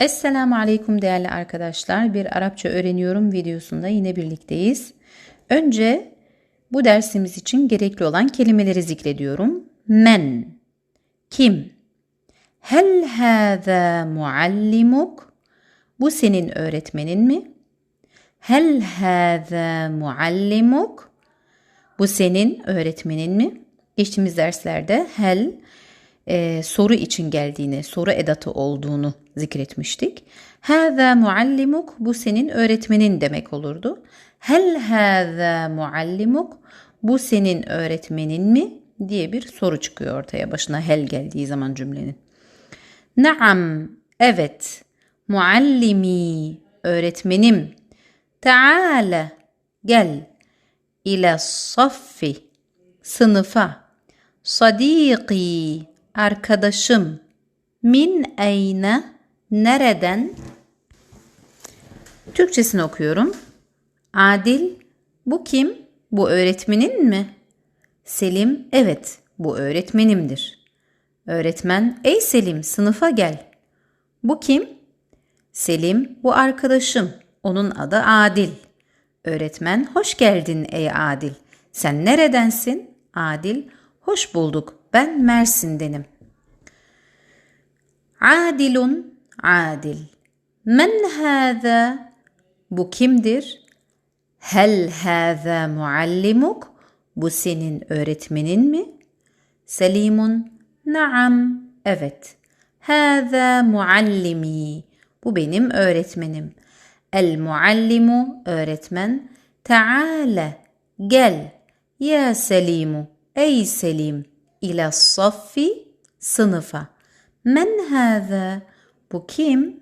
Esselamu Aleyküm değerli arkadaşlar. Bir Arapça öğreniyorum videosunda yine birlikteyiz. Önce bu dersimiz için gerekli olan kelimeleri zikrediyorum. Men, kim? Hel hâzâ muallimuk? Bu senin öğretmenin mi? Hel hâzâ muallimuk? Bu senin öğretmenin mi? Geçtiğimiz derslerde hel e, soru için geldiğini, soru edatı olduğunu zikretmiştik. Hâzâ muallimuk bu senin öğretmenin demek olurdu. Hel hâzâ muallimuk bu senin öğretmenin mi diye bir soru çıkıyor ortaya başına hel geldiği zaman cümlenin. Naam, evet. Muallimi, öğretmenim. Taale, gel. İle saffi, sınıfa. Sadiki, arkadaşım. Min eyne, nereden? Türkçesini okuyorum. Adil, bu kim? Bu öğretmenin mi? Selim, evet, bu öğretmenimdir. Öğretmen, ey Selim, sınıfa gel. Bu kim? Selim, bu arkadaşım. Onun adı Adil. Öğretmen, hoş geldin ey Adil. Sen neredensin? Adil, hoş bulduk. Ben Mersin'denim. Adilun, adil. Men hâzâ? Bu kimdir? Hel hâzâ muallimuk? Bu senin öğretmenin mi? Selimun, naam, evet. Hâzâ muallimi. Bu benim öğretmenim. El muallimu, öğretmen. Teâle, gel. Ya Selimu, ey Selim. İlâ saffi, sınıfa. Men hâzâ? Bu kim?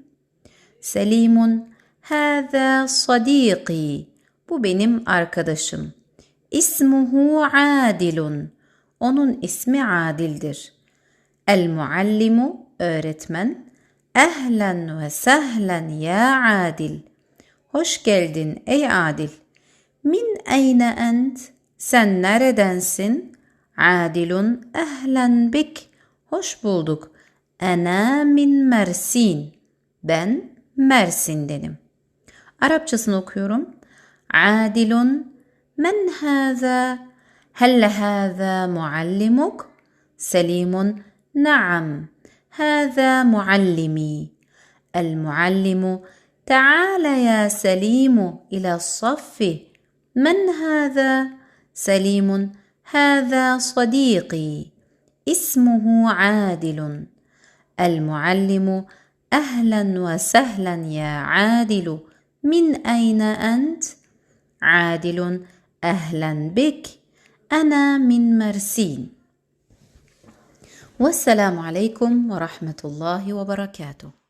Selimun, hâzâ sadîqi. Bu benim arkadaşım. İsmuhu Adilun. Onun ismi Adil'dir. El muallimu öğretmen. Ehlen ve sehlen ya Adil. Hoş geldin ey Adil. Min eyne ent? Sen neredensin? عادل أهلا بك. hoş بولدك أنا من مرسين. بن مرسين دنم Arapçasını okuyorum عادل من هذا؟ هل هذا معلمك؟ سليم نعم. هذا معلمي. المعلم تعال يا سليم إلى الصف. من هذا؟ سليم هذا صديقي اسمه عادل. المعلم أهلا وسهلا يا عادل. من أين أنت؟ عادل أهلا بك. أنا من مرسين. والسلام عليكم ورحمة الله وبركاته.